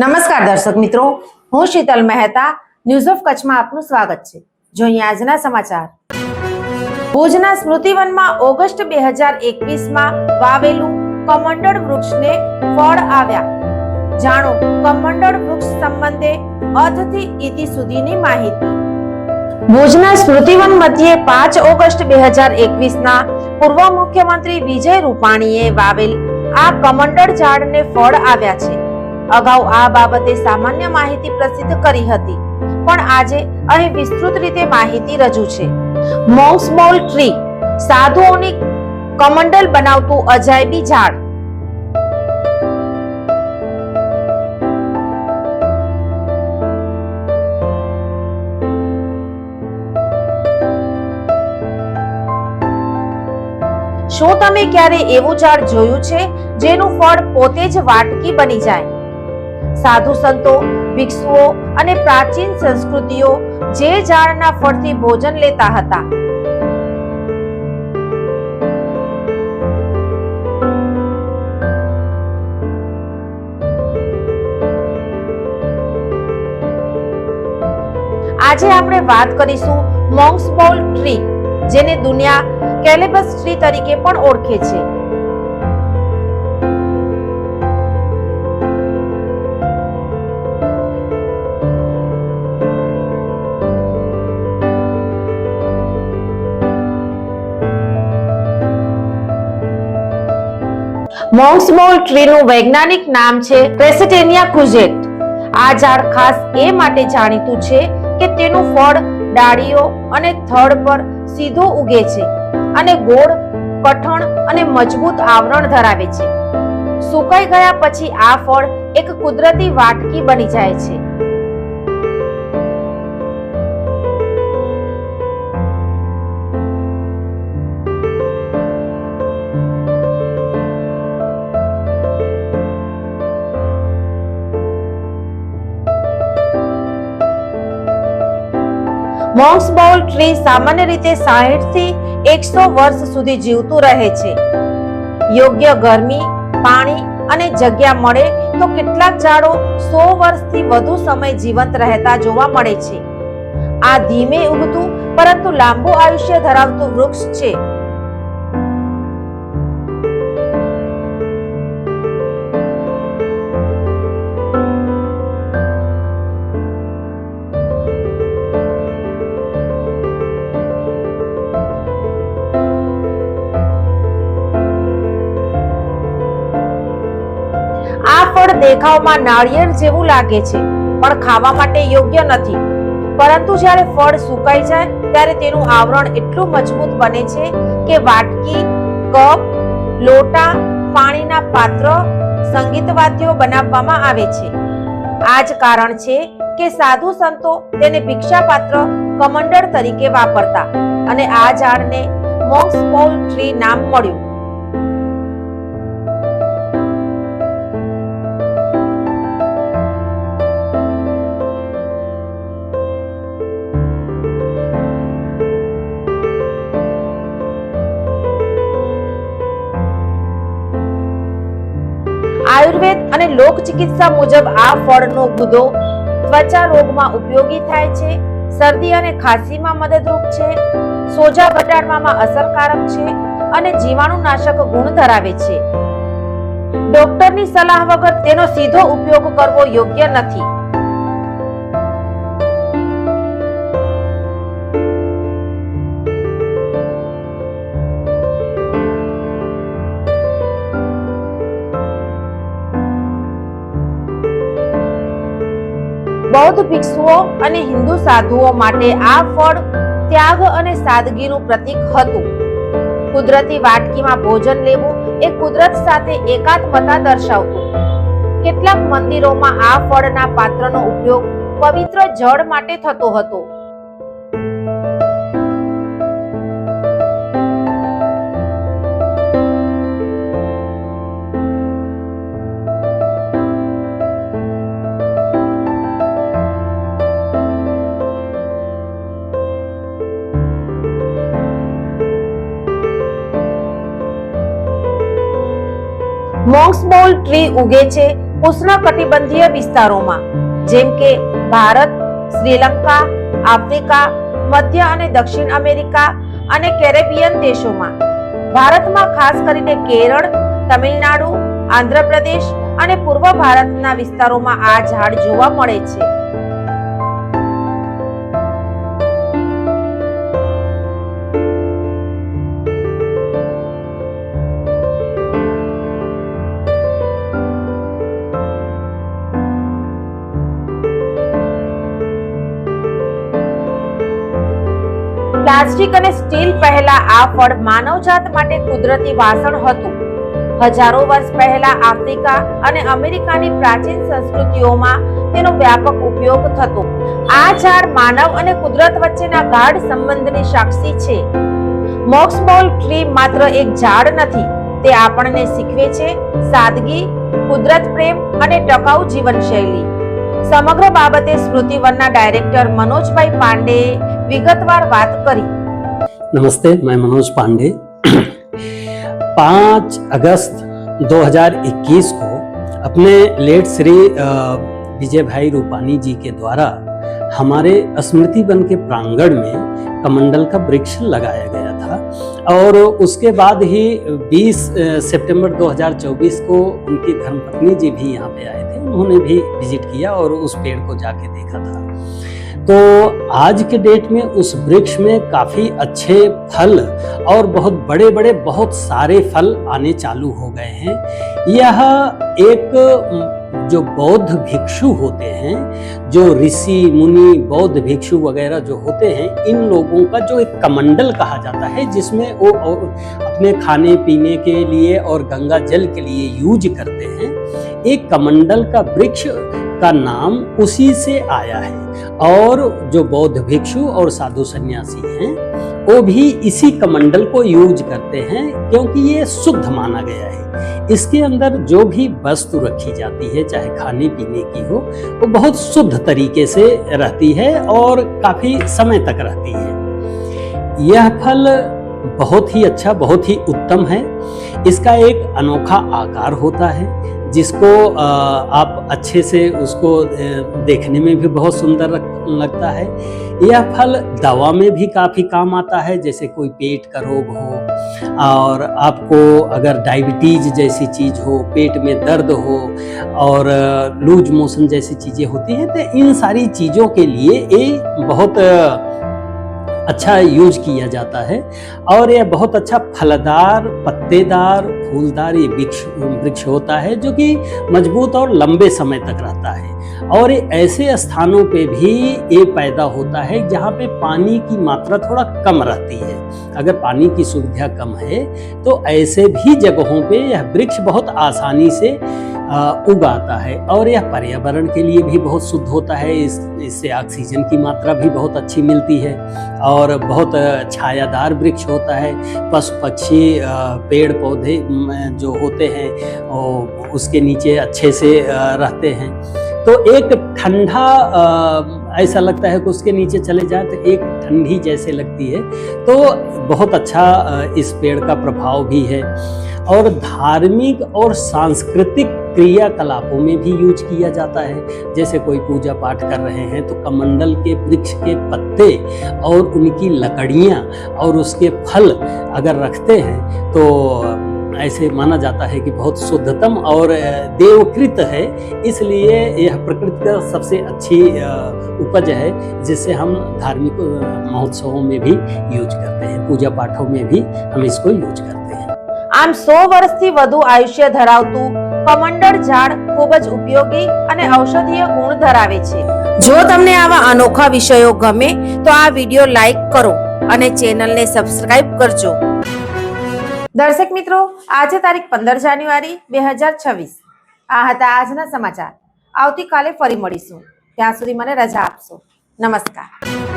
નમસ્કાર દર્શક મિત્રો, હું શીતલ મહેતા ન્યૂઝ ઓફ કચ્છમાં આપનું સ્વાગત છે. જોઈએ આજના સમાચાર. ભુજના સ્મૃતિવનમાં ઓગસ્ટ બે હજાર એકવીસમાં વાવેલું કમંડળ વૃક્ષને ફળ આવ્યા. જાણો, કમંડળ વૃક્ષ સંબંધે અધથી ઇતિ સુધીની માહિતી. ભુજના સ્મૃતિવન મધ્યે પાંચ ઓગસ્ટ બે હજાર એકવીસના પૂર્વ મુખ્યમંત્રી વિજય રૂપાણીએ વાવેલ આ કમંડળ ઝાડને ફળ આવ્યા છે. અગાઉ આ બાબતે સામાન્ય માહિતી પ્રસિદ્ધ કરી હતી. પણ આજે અહીં વિસ્તૃત રીતે માહિતી રજૂ છે. મોસમોલ ટ્રી સાધુઓની કમંડલ બનાવતું અજાયબી ઝાડ. શું તમે ક્યારે એવું ઝાડ જોયું છે, જેનું ફળ પોતે જ વાટકી બની જાય? સાધુ સંતો, ભિક્ષુઓ અને પ્રાચીન સંસ્કૃતિઓ જે ઝાડના ફળથી ભોજન લેતા હતા. આજે આપણે વાત કરીશું મોંગ્સ બોલ ટ્રી, જેને દુનિયા કેલેબસ ટ્રી તરીકે પણ ઓળખે છે. મોંક્સમોલ ટ્રીનું વૈજ્ઞાનિક નામ છે પ્રેસેટેનિયા કુઝેટ આ ઝાડ ખાસ એ માટે જાણીતું છે કે તેનું ફળ ડાળીઓ અને થડ પર સીધો ઉગે છે અને ગોળ, કઠણ અને મજબૂત આવરણ ધરાવે છે. સુકાઈ ગયા પછી આ ફળ એક કુદરતી વાટકી બની જાય છે. મોંક્સ બાઉલ ટ્રી સામાન્ય રીતે 60 થી એકસો વર્ષ સુધી જીવતું રહે છે. યોગ્ય ગરમી, પાણી અને જગ્યા મળે તો કેટલાક ઝાડો સો વર્ષથી વધુ સમય જીવંત રહેતા જોવા મળે છે. આ ધીમે ઉગતું પરંતુ લાંબુ આયુષ્ય ધરાવતું વૃક્ષ છે. દેખાવમાં નાળિયેર જેવું લાગે છે, પણ ખાવા માટે યોગ્ય નથી. પરંતુ જ્યારે ફળ સુકાઈ જાય, ત્યારે તેનું આવરણ એટલું મજબૂત બને છે કે વાટકી, કપ, લોટા, પાણીના પાત્ર, સંગીત વાદ્યો બનાવવામાં આવે છે. આ જ કારણ છે કે સાધુ સંતો તેને ભિક્ષાપાત્ર કમંડળ તરીકે વાપરતા અને આ ઝાડને મોક્સ પોલ ટ્રી નામ મળ્યું. અને લોક ચિકિત્સા મુજબ આ ફળનો ગુદો ત્વચા રોગમાં ઉપયોગી થાય છે, શરદી અને ખાંસીમાં મદદરૂપ છે, સોજા ઘટાડવામાં અસરકારક છે અને જીવાણુનાશક ગુણ ધરાવે છે. ડોક્ટરની સલાહ વગર તેનો સીધો ઉપયોગ કરવો યોગ્ય નથી. બૌદ્ધ ભિક્ષુઓ અને હિન્દુ સાધુઓ માટે આ ફળ ત્યાગ અને સાદગીનું પ્રતીક હતું. કુદરતી વાટકીમાં ભોજન લેવું એ કુદરત સાથે એકાત્મતા દર્શાવતું. કેટલાક મંદિરોમાં આ ફળના પાત્રનો ઉપયોગ પવિત્ર જળ માટે થતો હતો. મોંક્સ ટ્રી ઉગે છે ઉષ્ણકટિબંધીય વિસ્તારોમાં. જેમ કે ભારત, શ્રીલંકા, આફ્રિકા, મધ્ય અને દક્ષિણ અમેરિકા અને કેરેબિયન દેશોમાં. ભારતમાં ખાસ કરીને કેરળ, તમિલનાડુ, આંધ્રપ્રદેશ અને પૂર્વ ભારતના વિસ્તારોમાં આ ઝાડ જોવા મળે છે. પ્લાસ્ટિક અને સ્ટીલ પહેલા આ ફળ માનવજાત માટે કુદરતી વાસણ હતું. હજારો વર્ષ પહેલા આફ્રિકા અને અમેરિકાની પ્રાચીન સંસ્કૃતિઓમાં તેનો વ્યાપક ઉપયોગ થતો. આ ઝાડ માનવ અને કુદરત વચ્ચેના ગાઢ સંબંધની સાક્ષી છે. મોક્સબોલ ટ્રી માત્ર એક ઝાડ નથી, તે આપણને શીખવે છે સાદગી, કુદરત પ્રેમ અને ટકાઉ જીવનશૈલી. સમગ્ર બાબતે સ્મૃતિવનના ડાયરેક્ટર મનોજભાઈ પાંડેએ વિગતવાર વાત કરી नमस्ते मैं मनोज पांडे पाँच अगस्त 2021 को अपने लेट श्री अ, विजय भाई रूपानी जी के द्वारा हमारे स्मृति वन के प्रांगण में कमंडल का वृक्ष लगाया गया था और उसके बाद ही 20 अ, सितंबर 2024 को उनकी धर्मपत्नी जी भी यहाँ पे आए थे उन्होंने भी विजिट किया और उस पेड़ को जाके देखा था तो आज के डेट में उस वृक्ष में काफ़ी अच्छे फल और बहुत बड़े बड़े बहुत सारे फल आने चालू हो गए हैं। यह एक जो बौद्ध भिक्षु होते हैं, जो ऋषि, मुनि, बौद्ध भिक्षु वगैरह जो होते हैं, इन लोगों का जो एक कमंडल कहा जाता है, जिसमें वो और अपने खाने पीने के लिए और गंगा जल के लिए यूज़ करते हैं। एक कमंडल का वृक्ष का नाम उसी से आया है। और जो बौद्ध भिक्षु और साधु सन्यासी हैं, वो भी इसी कमंडल को यूज़ करते हैं क्योंकि ये शुद्ध माना गया है। इसके अंदर जो भी वस्तु रखी जाती है, चाहे खाने पीने की हो, वो बहुत शुद्ध तरीके से रहती है और काफ़ी समय तक रहती है। यह फल बहुत ही अच्छा बहुत ही उत्तम है। इसका एक अनोखा आकार होता है। जिसको आप अच्छे से उसको देखने में भी बहुत सुंदर लगता है। यह फल दवा में भी काफ़ी काम आता है, जैसे कोई पेट का रोग हो, और आपको अगर डायबिटीज़ जैसी चीज़ हो, पेट में दर्द हो, और लूज मोशन जैसी चीज़ें होती हैं तो इन सारी चीज़ों के लिए ये बहुत अच्छा यूज़ किया जाता है और यह बहुत अच्छा फलदार, पत्तेदार, फूलदार ये वृक्ष वृक्ष होता है जो कि मज़बूत और लंबे समय तक रहता है। और ये ऐसे स्थानों पे भी ये पैदा होता है जहाँ पे पानी की मात्रा थोड़ा कम रहती है। अगर पानी की सुविधा कम है तो ऐसे भी जगहों पे यह वृक्ष बहुत आसानी से उगाता है और यह पर्यावरण के लिए भी बहुत शुद्ध होता है। इस, इससे ऑक्सीजन की मात्रा भी बहुत अच्छी मिलती है और बहुत छायादार वृक्ष होता है। पशु पक्षी पेड़ पौधे जो होते हैं उसके नीचे अच्छे से रहते हैं। तो एक ठंडा ऐसा लगता है कि उसके नीचे चले जाए तो एक ठंडी जैसे लगती है। तो बहुत अच्छा इस पेड़ का प्रभाव भी है। और धार्मिक और सांस्कृतिक क्रियाकलापों में भी यूज किया जाता है जैसे कोई पूजा पाठ कर रहे हैं तो कमंडल के वृक्ष के पत्ते और उनकी लकड़ियाँ और उसके फल अगर रखते हैं तो ऐसे माना जाता है कि बहुत शुद्धतम और अ, देवकृत है इसलिए यह प्रकृति का सबसे अच्छी अ, उपज है जिससे हम धार्मिक अ, महोत्सवों में भी यूज करते हैं पूजा पाठों में भी हम इसको यूज करते हैं આમ સો વર્ષથી વધુ આયુષ્ય ધરાવતું કમંડળ ઝાડ ખૂબ જ ઉપયોગી અને ઔષધીય ગુણ ધરાવે છે. જો તમને આવા અનોખા વિષયો ગમે, તો આ વિડિયો લાઈક કરો અને ચેનલને સબસ્ક્રાઇબ કરજો. દર્શક મિત્રો, આજે તારીખ પંદર જાન્યુઆરી બે હજાર છવ્વીસ. આ હતા આજના સમાચાર. આવતીકાલે ફરી મળીશું. ત્યાં સુધી મને રજા આપશો. નમસ્કાર.